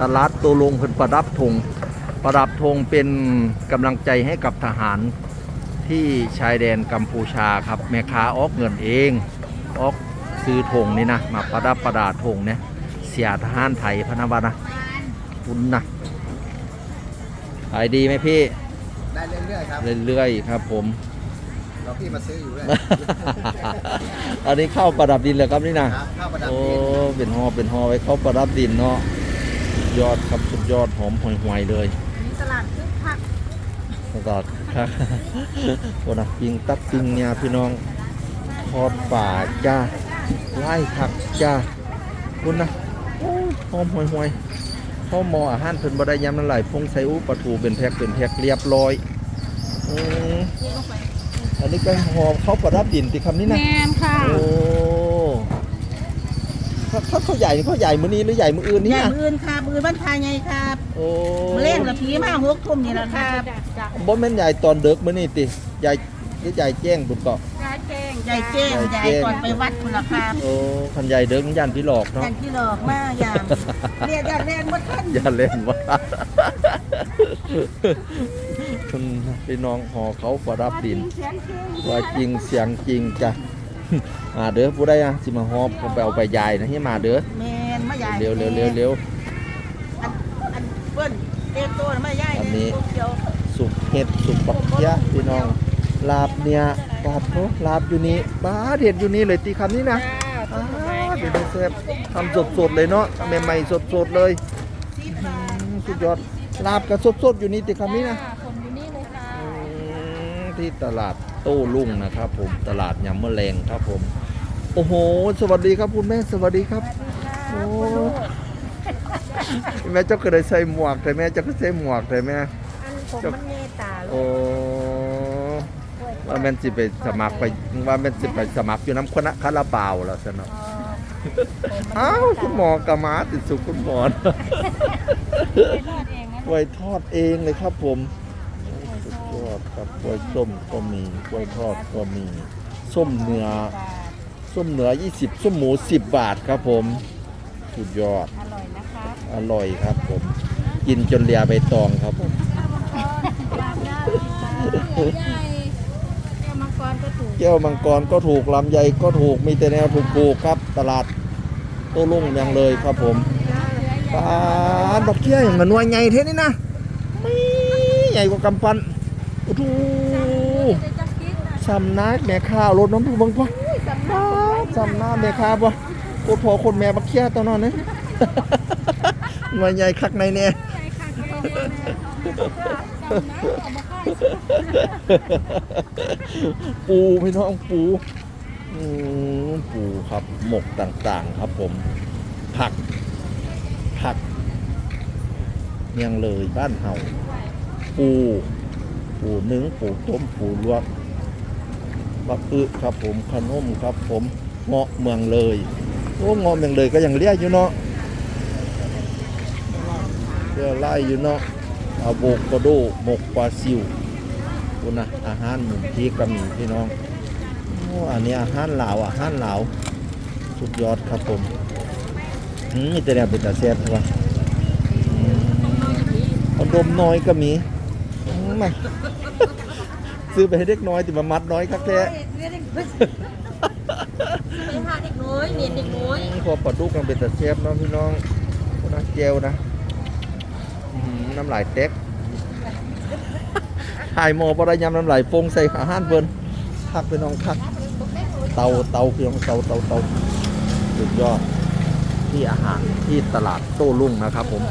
ตลาดตัวลงเพิ่นประดับธงประดับธงเป็นกำลังใจให้กับทหารที่ชายแดนกัมพูชาครับแม่ค้าออกเงินเองออกซื้อธงนี่นะมาประดับประดาธงเนี่ยเสียทหารไทยพะนาวานะคุณนะขายดีไหมพี่ได้เรื่อยๆครับเรื่อยๆครับผมเราพี่มาซื้ออยู่ด้วยอันนี้เข้าประดับดินเลยครับนี่นะครับข้าวประดับโอ้ดินเป็นหอเป็นหอไว้เข้าประดับดินเนาะ สุดยอดครับสุดยอดหอมห่วยหวยๆเลยมีตลาดคึกคักตลอดครับโอ้นะปิงตับปิงเนี่ยพี่น้องทอดป่าจ้าไล่ผักจ้าคุณนะโอ้ยหอมห่วยหวยๆข้าวหมออาหารเพิ่นบ่ได้ยำนั่นไหลายพงไซอุปลาทูเป็นแพ็คเป็นแพ็คเรียบร้อยอืมอันนี้ก็หอมเข้าประดับดินติคำนี้แมนะนค่ะโอ้ เขาเขาเขาใหญ่นี่เขาใหญ่มือนี้หรือใหญ่มืออื่นอนี่ย่างนะอื่นค่ะมือบ้านทายไงครับโอ้มือเล่งละผีมาหกทุ่มนี่แหละครับบ่แม่นใหญ่ตอนเด็กมือนี่ติใหญ่หรือใหญ่แจ้งบุญเกาะยายแจ้งยายแจ้งยายก่อนไปวัดคุณละครับโอ้คันใหญ่เด็กย่านพี่หลอกเนาะอย่างที่หลอกมาอย่างเรียกอย่างแรงหมดท่านอย่าเล่นว่าคุณพี่น้องหอเขาประดับดินเสียงจริงว่าจริงเสียงจริงจ้ะ มาเด้อผู้ใดอะสิมาหอบผมไปเอาไปยายนะให้มาเด้อแมนมาใหญ่เร็วเร็วเร็วเร็วอันอันเปิ้นเรียกตัวมาใหญ่อันนี้เดียวสุกเห็ดสุกบักเคียพี่น้องลาบเนี่ยปาดโถลาบอยู่นี่บ้าเด็ดอยู่นี่เลยตีคำนี้นะอ้าวเดี๋ยวได้แซ่บทำสดๆเลยเนาะใหม่ๆสดๆเลยอืมสุดยอดลาบกับสดๆอยู่นี่ตีคำนี้นะผมอยู่นี่เลยค่ะอืมที่ตลาดโต้รุ่งนะครับผมตลาดยำมะแรงครับผม โอ้โห สวัสดีครับคุณแม่สวัสดีครับ โอ้แม่เจ้าก็ได้ใส่หมวกแต่แม่เจ้าก็ใส่หมวกแต่แม่อันผมมันเมตตาลูโอ้กว่าแม่นสิไปสมัครไปว่าแม่นสิไปสมัครอยู่น้ำคณะคาราบาวแล้วซะเนาะอ้าวคุณหมอกะมาติดสุขคุณหมอนะกล้วยทอดเองเลยครับผมสุ ดยอดครับกล้วยส้มก็มีกล้วยทอดก็มี ส้มเนื้อส้มเนื้อ20 ส้มหมู 10 บาทครับผม สุดยอด อร่อยนะคะอร่อยครับผม กินจนเลียใบตองครับผมแก้วมังกรก็ถูกแก้วมังกรก็ถูกลำไยก็ถูกมีแต่แนวถูกๆครับ ตลาดโต้รุ่งยังเลยครับผมปลาบักเกี้ยอย่างมันวยใหญ่เท่นี่นะไม่ใหญ่กว่ากำปั้น โอ้โหสำนักแม่ข้าวรถน้ำผู้บังปะสำนักแม่ข้าวปะโอ้พอคนแม่บักเกี้ยตอนนั้นเนี่ยหน่วยใหญ่คักในเนี่ยปูพี่น้องปูอืมปูครับหมกต่างๆ ครับผม ผัก ผักเมียงเลยบ้านเฮาปู ปูหนึ่งปูต้มปูลวกบักอึครับผมขนมครับผมเงาะเมืองเลยโอ้เงาะเมืองเลยก็ยังเรียกอยู่เนาะเรียกไล่อยู่เนาะอะโวคาโดหมกปลาซิวคุณนะอาหารหมุนพีกระมีพี่น้องโอ้อันนี้อาหารลาวอาหารลาวสุดยอดครับผมอืมนี่แต่เนี่ยเป็นตาแซ่บใช่ปะอืมขนมน้อยก็มี อืมมาซื้อไปให้เด็กน้อยติมามัดน้อยครับแท้เป็นผ้าเด็กน้อยเมียนเด็กน้อยพอปลาดุกกันเป็นตาแซ่บเนาะพี่น้องคุณนะเจลนะอื้อหือน้ำลายเต็กถ่ายหมอปลายำน้ำลายฟงใส่อาหารเบิ่นคักพี่น้องคัก เตาเตาพี่น้องเตาเตาเตาสุดยอดที่อาหารที่ตลาดโต้รุ่งนะครับผม